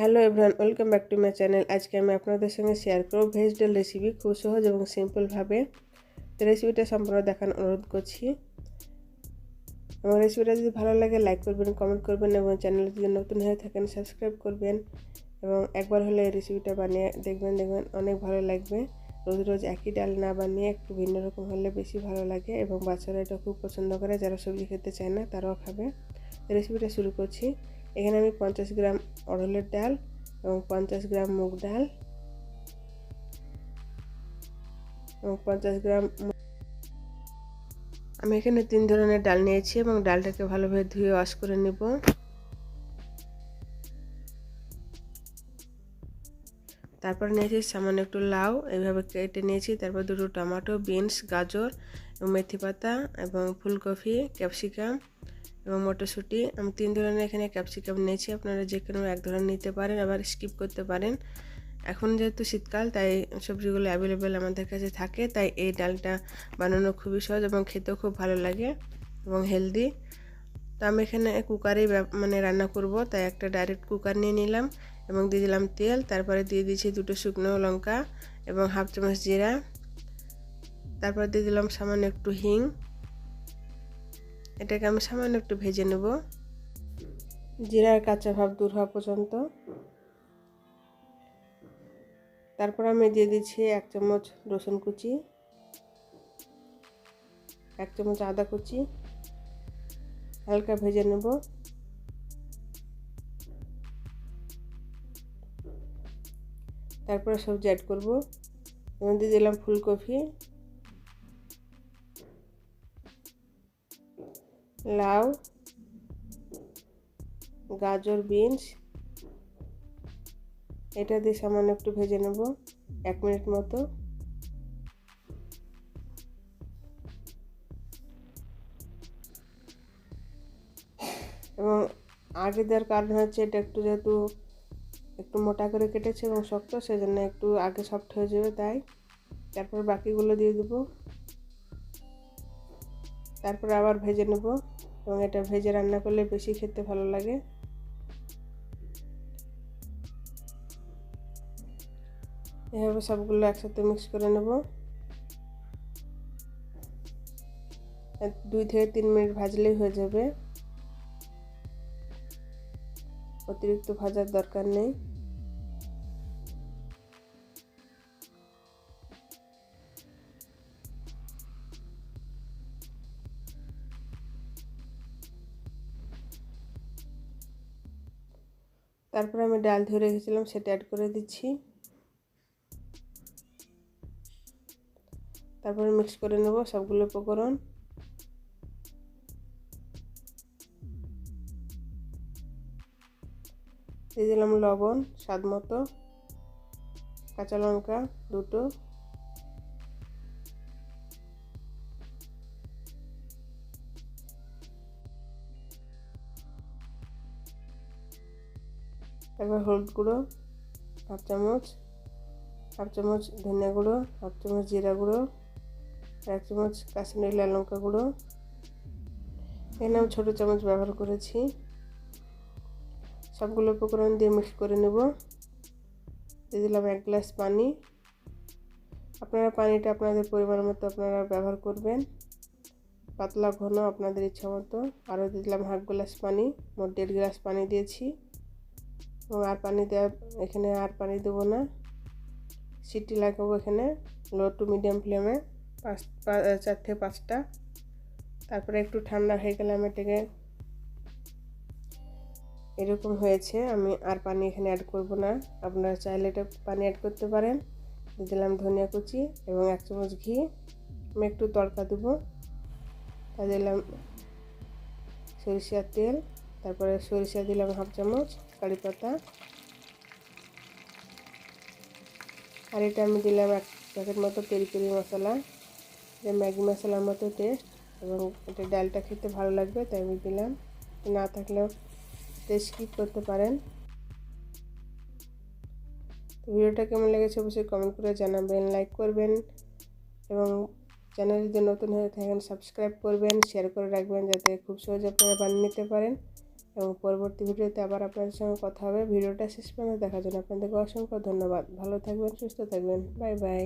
Hello everyone welcome back to my channel আজকে আমি আপনাদের সঙ্গে শেয়ার করব ভেজ ডাল রেসিপি খুব সহজ এবং সিম্পলভাবে রেসিপিটা সম্পূর্ণ দেখানোর অনুরোধ করছি। এবং রেসিপিটা যদি ভালো লাগে লাইক করবেন কমেন্ট করবেন এবং চ্যানেলে যদি নতুন হয়ে থাকেন সাবস্ক্রাইব করবেন এবং একবার হলে এই রেসিপিটা বানিয়ে দেখবেন দেখবেন অনেক ভালো লাগবে। রোজ রোজ একই ডাল না বানিয়ে একটু ভিন্ন রকম হলে বেশি ভালো লাগে এবং বাচ্চারা এটা খুব পছন্দ করে, যারা সবজি খেতে চায় না তারাও খাবে। রেসিপিটা শুরু করছি। এখানে আমি পঞ্চাশ গ্রাম অড়লের ডাল এবং পঞ্চাশ গ্রাম মুগ ডাল এবং পঞ্চাশ গ্রাম আমি এখানে তিন ধরনের ডাল নিয়েছি এবং ডালটাকে ভালোভাবে ধুয়ে ওয়াশ করে নেব। তারপর নিয়েছি সামান্য একটু লাউ এইভাবে কেটে নিয়েছি। তারপর দুটো টমেটো, বিনস, গাজর মেথি পাতা এবং ফুলকপি, ক্যাপসিকাম। এবং মটরশুঁটি। আমি তিন ধরনের এখানে ক্যাপসিকাম নিয়েছি। আপনারা যে কোনো এক ধরনের নিতে পারেন, আবার স্কিপ করতে পারেন। এখন যেহেতু শীতকাল, তাই সবজিগুলো অ্যাভেলেবেল আমাদের কাছে থাকে। তাই এই ডালটা বানানো খুবই সহজ এবং খেতেও খুব ভালো লাগে এবং হেলদি তো আমি এখানে কুকারেই মানে রান্না করব। তাই একটা ডাইরেক্ট কুকার নিয়ে নিলাম এবং দিয়ে দিলাম তেল। তারপরে দিয়ে দিয়েছি দুটো শুকনো লঙ্কা এবং হাফ চামচ জিরা। তারপর দিয়ে দিলাম সামান্য একটু হিং। এটাকে আমি সামান্য একটু ভেজে নেব। জিরার কাঁচা ভাব দূর হওয়া পর্যন্ত। তারপর আমি দিয়ে দিচ্ছি এক চামচ রসুন কুচি, এক চামচ আদা কুচি, হালকা ভেজে নেব। তারপরে সবজি অ্যাড করব। এবং দিয়ে দিলাম ফুলকপি। লাউ, গাজর, বিনস। এটা দিয়ে সামান্য একটু ভেজে নেব, এক মিনিট মতো। এবং আগে দেওয়ার কারণ হচ্ছে এটা একটু যেহেতু একটু মোটা করে কেটেছে এবং শক্ত, সেজন্য একটু আগে সফট হয়ে যাবে, তাই। তারপর বাকিগুলো দিয়ে দেবো। তারপরে আবার ভেজে নেব এবং এটা ভেজে রান্না করলে বেশি খেতে ভালো লাগে। এভাবে সবগুলো একসাথে মিক্স করে নেব। দুই থেকে তিন মিনিট ভাজলেই হয়ে যাবে। অতিরিক্ত ভাজার দরকার নেই। তারপরে আমি ডাল ধরে রেখেছিলাম, সেটা অ্যাড করে দিচ্ছি। তারপরে মিক্স করে নেব সবগুলো উপকরণ। দিয়ে দিলাম লবণ, স্বাদ মতো। কাঁচা লঙ্কা দুটো। তারপর হলুদ গুঁড়ো, হাফ চামচ হাফ চামচ ধনিয়া গুঁড়ো, হাফ চামচ জিরা গুঁড়ো, এক চামচ কাশ্মীরি লাল লঙ্কা গুঁড়ো। এখানে আমি ছোটো চামচ ব্যবহার করেছি। সবগুলো উপকরণ দিয়ে মিক্স করে নেব। দিয়ে দিলাম এক গ্লাস পানি। আপনারা পানিটা আপনাদের পরিমাণ মতো আপনারা ব্যবহার করবেন। পাতলা ঘন আপনাদের ইচ্ছা মতো। আরও দিয়ে দিলাম হাফ গ্লাস পানি, মোট দেড় গ্লাস পানি দিয়েছি। এবং আর পানি দেওয়া এখানে আর পানি দেবো না। সিটি লাগাবো এখানে, লো টু মিডিয়াম ফ্লেমে, পাঁচ চার থেকে পাঁচটা। তারপরে একটু ঠান্ডা হয়ে গেলে আমি এটাকে এরকম হয়েছে, আমি আর পানি এখানে অ্যাড করব না। আপনারা চাইলে এটা পানি অ্যাড করতে পারেন। দিলাম ধনিয়া কুচি এবং এক চামচ ঘি। আমি একটু তড়কা দেবো। তা দিলাম সরিষার তেল। তারপরে সরিষা দিলাম হাফ চামচ, কারি পাতা। আর এটা আমি দিলাম এক প্যাকেট মতো পেরি পেরি মশলা। যে ম্যাগি মশলার মতো টেস্ট এবং এটা ডালটা খেতে ভালো লাগবে, তাই আমি দিলাম। না থাকলেও টেস্ট স্কিপ করতে পারেন। ভিডিওটা কেমন লেগেছে অবশ্যই কমেন্ট করে জানাবেন লাইক করবেন এবং চ্যানেল যদি নতুন হয়ে থাকেন সাবস্ক্রাইব করবেন শেয়ার করে রাখবেন যাতে খুব সহজে আপনারা বানিয়ে নিতে পারেন। এবং পরবর্তী ভিডিওতে আবার আপনাদের সঙ্গে কথা হবে। ভিডিওটা শেষ পর্যন্ত দেখার জন্য আপনাদেরকে অসংখ্য ধন্যবাদ। ভালো থাকবেন, সুস্থ থাকবেন। Bye bye.